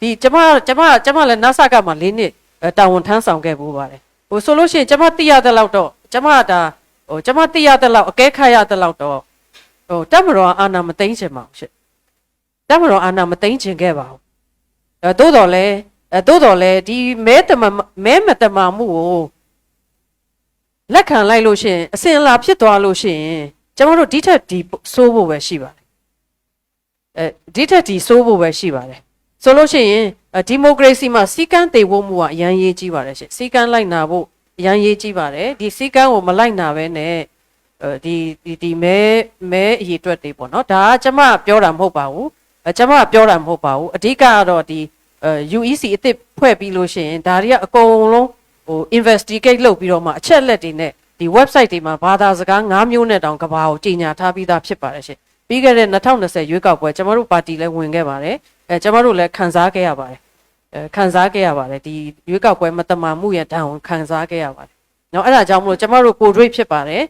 ဒီကျမကျမကျမလည်း NASA ကမှ၄နှစ်အဲတာဝန်ထမ်းဆောင်ခဲ့ပူပါတယ်ဟိုဆိုလို့ရှိရင်ကျမသိရတဲ့လောက်တော့ကျမဒါဟိုကျမသိရတဲ့လောက်အကဲခတ်ရတဲ့လောက်တော့ဟိုတက်မတော်အာနာမသိမ့်ချင်ပါဘူးရှင့်တက်မတော်အာနာမသိမ့်ချင်ခဲ့ပါဘူးအဲသို့တော်လဲအဲသို့တော်လဲဒီမဲတမမဲမတမမှုကိုလက်ခံလိုက်လို့ရှိရင်အစင်အလာဖြစ်သွားလို့ရှိရင်ကျမတို့ဒီထက်ဒီစိုးဖို့ပဲရှိပါတယ်အဲဒီထက်ဒီစိုးဖို့ပဲရှိပါတယ် ဆိုလို့ရှိရင်ဒီမိုကရေစီမှာစီကန်းတည်ဖို့မှုကအရန်ရေးကြီးပါတယ်ရှင်စီကန်းလိုက်နာဖို့အရန်ရေးကြီးပါတယ်ဒီစီကန်းကိုမလိုက်နာပဲနဲ့အဲဒီဒီဒီမဲမဲအရေးအတွက်တွေပေါ့နော်ဒါကကျမပြောတာမဟုတ်ပါဘူးအဲကျမပြောတာမဟုတ်ပါဘူးအဓိကကတော့ဒီအဲ UEC အစ်စ်ဖွဲ့ပြီးလို့ရှိရင်ဒါတွေကအကုန်လုံးဟို investigate လုပ်ပြီးတော့မှအချက်လက်တွေနဲ့ဒီ website တွေမှာဘာသာစကား၅မျိုးနဲ့တောင်ကဘာကိုကြီးညာထားပြီးသားဖြစ်ပါတယ်ရှင်ပြီးခဲ့တဲ့2020ရွေးကောက်ပွဲကျမတို့ပါတီလည်းဝင်ခဲ့ပါတယ် အဲကျမတို့လည်းခံစားခဲ့ရပါတယ်အဲခံစားခဲ့ရပါတယ်ဒီရွေးကောက်ပွဲမတမာမှုရဲ့တန်ကိုခံစားခဲ့ရပါတယ်နော်အဲ့ဒါကြောင့်မလို့ကျမတို့ကိုယ်တွေ့ဖြစ်ပါတယ်